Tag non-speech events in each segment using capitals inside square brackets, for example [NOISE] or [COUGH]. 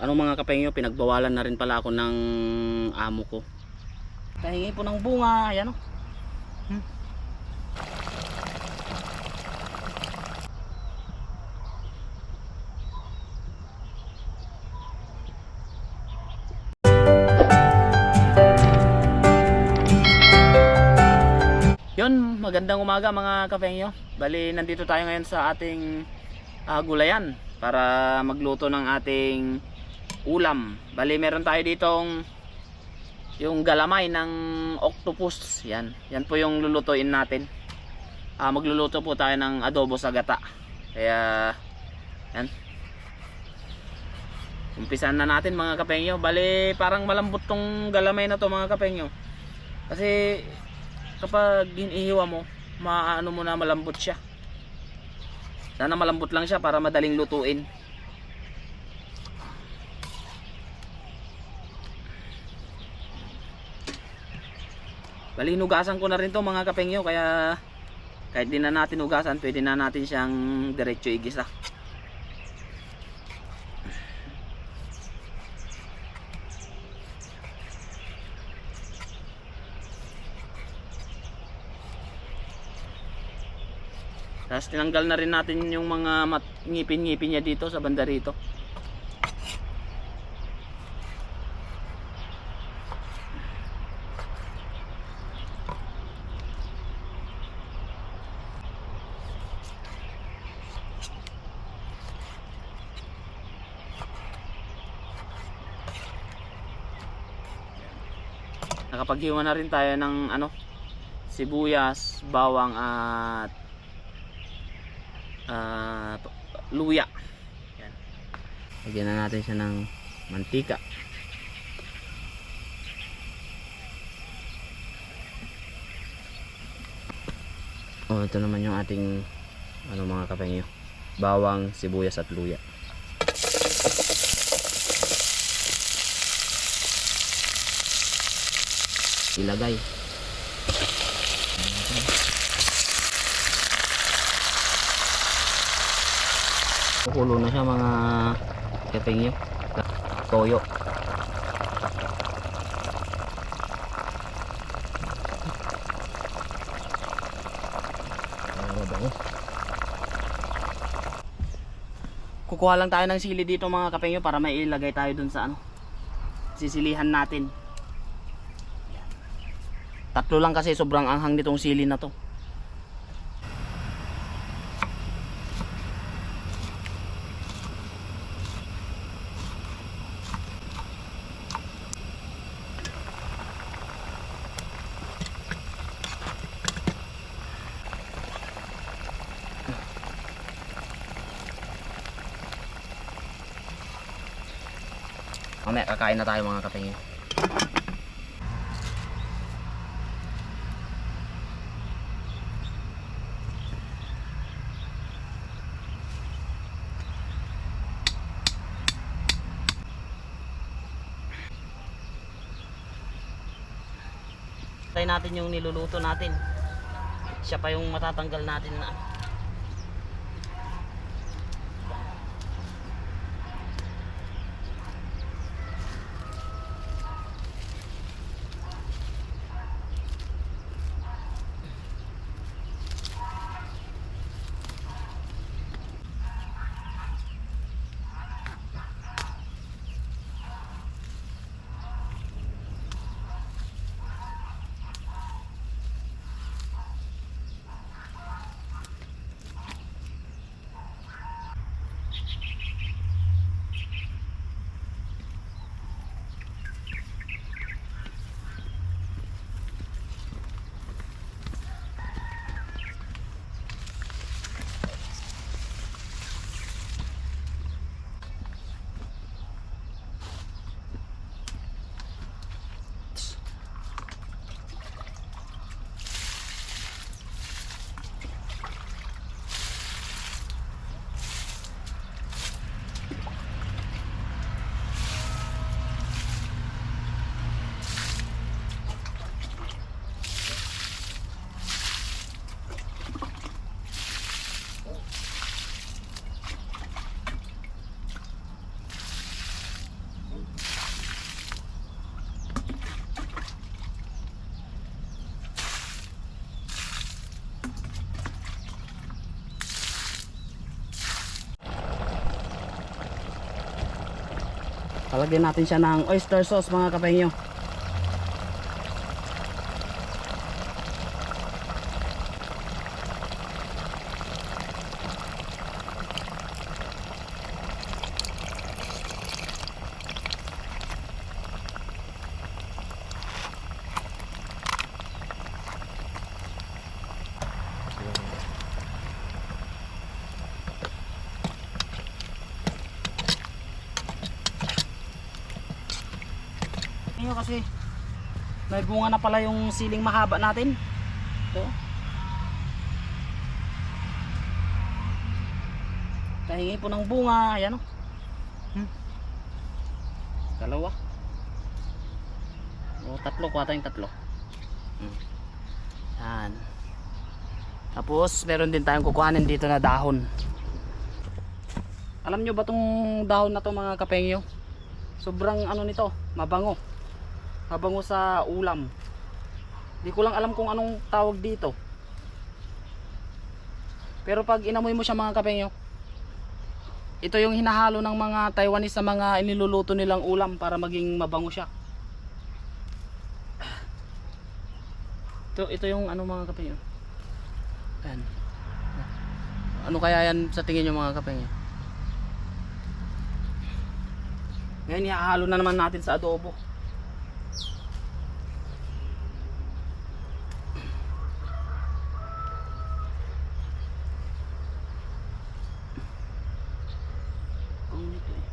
ano mga kapengyo, pinagbawalan na rin pala ako ng amo ko. Kahingi po ng bunga, ayan o. Hmm. Yun, magandang umaga mga kapengyo. Bali, nandito tayo ngayon sa ating ah, gulayan para magluto ng ating ulam. Bali, meron tayo ditong yung galamay ng octopus. Yan. Yan po yung lulutuin natin. Ah, magluluto po tayo ng adobo sa gata. Kaya, yan. Umpisan na natin mga kapengyo. Bali, parang malambot tong galamay na to mga kapengyo. Kasi, kapag hinihiwa mo, maano mo na malambot siya. Sana malambot lang siya para madaling lutuin. Bali, hinugasan ko na rin to mga kapengyo kaya kahit di na natin hugasan, pwede na natin siyang diretso igisa. Tapos tinanggal na rin natin yung mga ngipin-ngipin niya dito sa banda rito. Nakapaghiwa na rin tayo ng ano sibuyas, bawang at p- luya. Yan. Lagyan na natin siya ng mantika. Oh, ito naman yung ating ano mga kapengyo. Bawang, sibuyas at luya. Ilagay. Kukulo na siya mga kapengyo. Toyo. Kukuha lang tayo ng sili dito mga kapengyo para may ilagay tayo dun sa ano. Sisilihan natin. Tatlo lang kasi sobrang anghang nitong sili na to. Mamaya kakain na tayo mga kapengyo. Try natin yung niluluto natin. Siya pa yung matatanggal natin na. Palagyan natin siya ng oyster sauce mga kapengyo. Ngayon kasi may bunga na pala yung siling mahaba natin. Ito. Kahingi po ng bunga. Ayan o. Hmm. Dalawa. O tatlo. Kuha tayong tatlo. Hmm. Yan. Tapos meron din tayong kukuhanin dito na dahon. Alam nyo ba tong dahon na to mga kapengyo? Sobrang ano nito, mabango. Mabango sa ulam. Di ko lang alam kung anong tawag dito. Pero pag inamoy mo siya mga kapengyo, ito yung hinahalo ng mga Taiwanese sa mga iniluluto nilang ulam para maging mabango siya. Ito, ito yung ano mga kapengyo. Ayan. Ano kaya yan sa tingin nyo mga kapengyo? Ngayon ihahalo na naman natin sa adobo. Ang nito eh.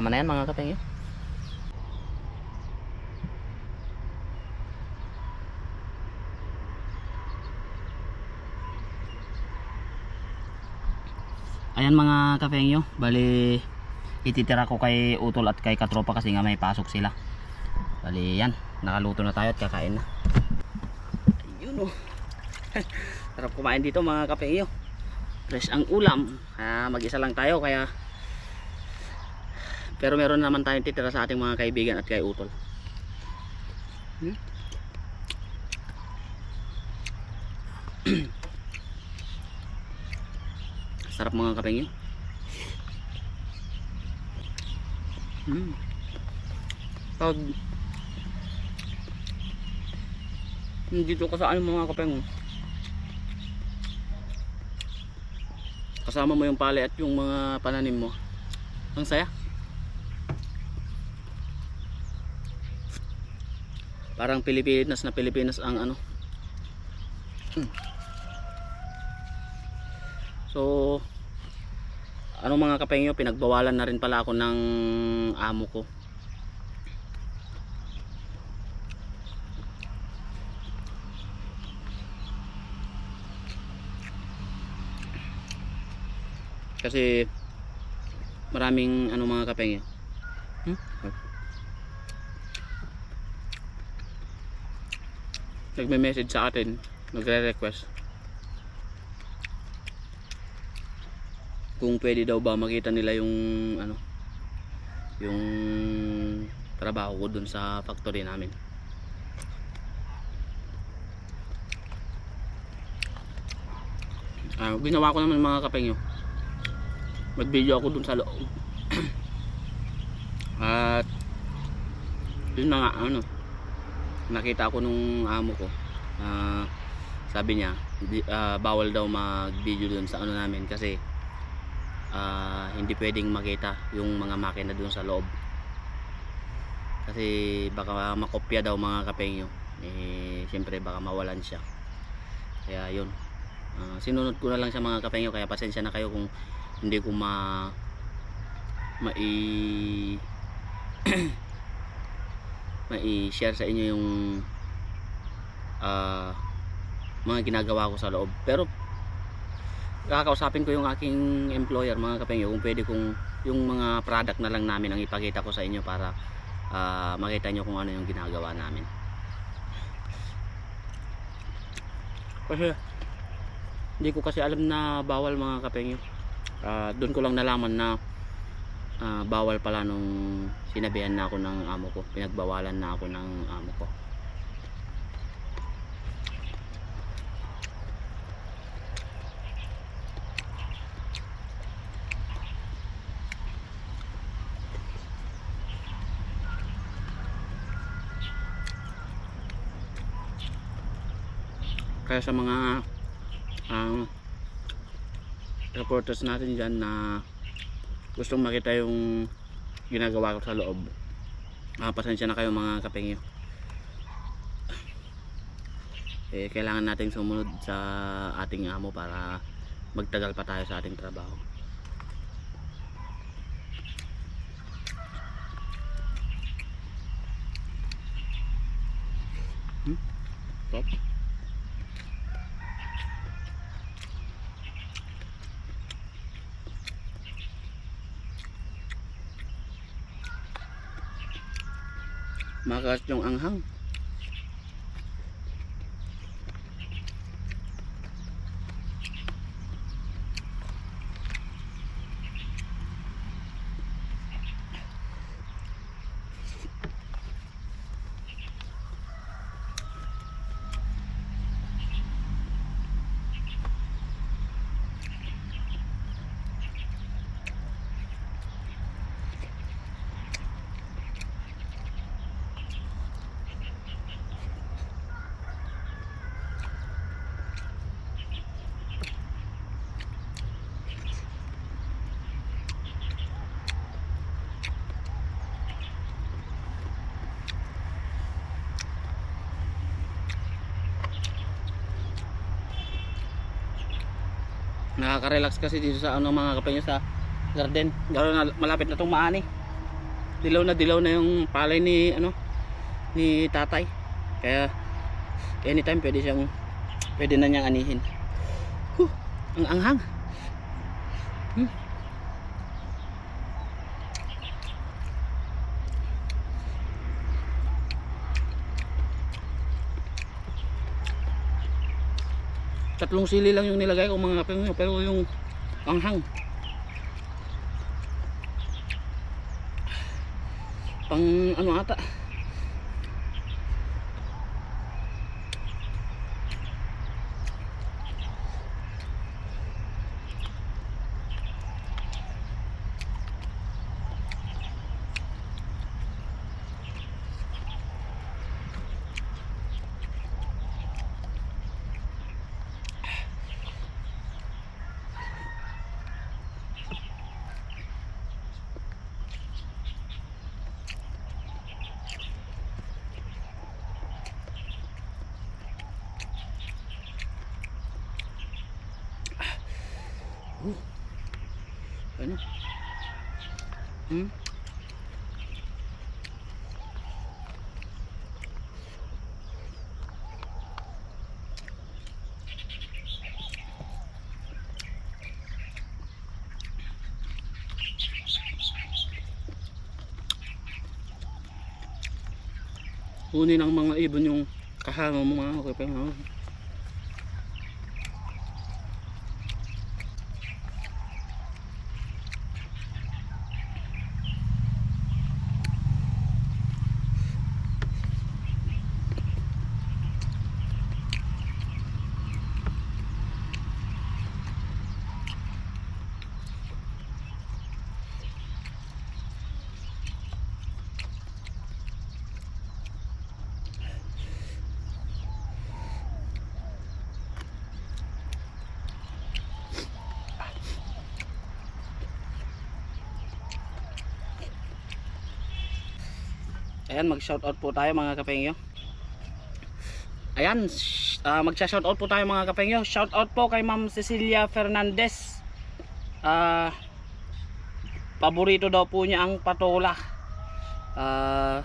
Tama na yan mga kapengyo. Ayan mga kapengyo, bali ititira ko kay Utol at kay Katropa kasi nga may pasok sila. Bali yan, nakaluto na tayo at kakain na. Ayun oh. [LAUGHS] Sarap kumain dito mga kapengyo. Fresh ang ulam. Ah, mag-isa lang tayo kaya pero meron naman tayong titira sa ating mga kaibigan at kay Utol. Hmm? [CLEARS THROAT] Sarap mga kapengyo. Mm. Pag dito ka sa ano mga kapengyo. Kasama mo yung pali at yung mga pananim mo. Ang saya. Parang Pilipinas na Pilipinas ang ano. Mm. So, ano mga kapengyo, pinagbawalan na rin pala ako ng amo ko. Kasi maraming ano mga kapengyo. Hmm? Nagme-message sa atin, nagre-request kung pwede daw ba makita nila yung ano yung trabaho ko dun sa factory namin. Ah, ginawa ko naman mga kapengyo mag video ako dun sa loob. [CLEARS THROAT] At yun na nga ano nakita ako nung amo ko. Ah, sabi niya di- ah, bawal daw mag video dun sa ano namin kasi ah, hindi pwedeng makita yung mga makina dun sa loob. Kasi baka makopya daw mga kapengyo eh siyempre baka mawalan siya. Kaya yun. Ah, sinunod ko na lang siya mga kapengyo kaya pasensya na kayo kung hindi ko ma mai [CLEARS THROAT] mai-share sa inyo yung ah, mga ginagawa ko sa loob. Pero kakausapin ko yung aking employer mga kapengyo kung pwede kong yung mga product na lang namin ang ipakita ko sa inyo para ah, makita nyo kung ano yung ginagawa namin. Kasi hindi ko kasi alam na bawal mga kapengyo Ah, doon ko lang nalaman na uh, bawal pala nung sinabihan na ako ng amo ko. Pinagbawalan na ako ng amo ko. Kaya sa mga um, reporters natin dyan na gustong makita yung ginagawa ko sa loob. Ah, pasensya na kayo mga kapengyo eh, kailangan nating sumunod sa ating amo para magtagal pa tayo sa ating trabaho Makas yung anghang. Nakaka-relax kasi dito sa ano mga kapenyo sa garden. Gano'n na malapit na tong maani. Dilaw na dilaw na yung palay ni ano ni tatay. Kaya anytime pwede siyang pwede na niyang anihin. Huh, ang anghang. Tatlong sili lang yung nilagay ko mga kapengyo pero yung anghang. Pang ano ata ano hmm? Kunin ng mga ibon yung kasama mo mga Ayan, mag-shoutout po tayo mga kapengyo. Ayan, sh- ah, mag-shoutout po tayo mga kapengyo. Shoutout po kay Ma'am Cecilia Fernandez. Ah, paborito daw po niya ang patola. Ah,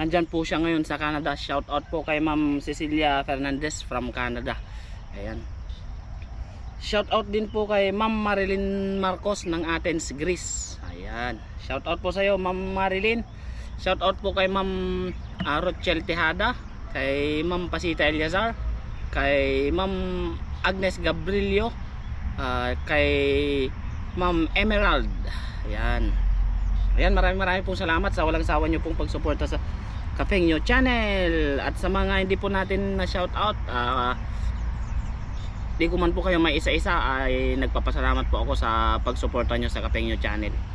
nandyan po siya ngayon sa Canada. Shoutout po kay Ma'am Cecilia Fernandez from Canada. Ayan. Shoutout din po kay Ma'am Marilyn Marcos ng Athens, Greece. Ayan. Shoutout po sa iyo, Ma'am Marilyn. Shoutout po kay Ma'am uh, Rochelle Tejada, kay Ma'am Pasita Eliazar, kay Ma'am Agnes Gabrilio, ah, kay Ma'am Emerald. Ayan. Ayan, maraming maraming pong salamat sa walang sawa nyo pong pagsuporta sa Kapengyo Channel. At sa mga hindi po natin na shoutout, ah, di ko man po kayo may isa-isa ay nagpapasalamat po ako sa pagsuporta nyo sa Kapengyo Channel.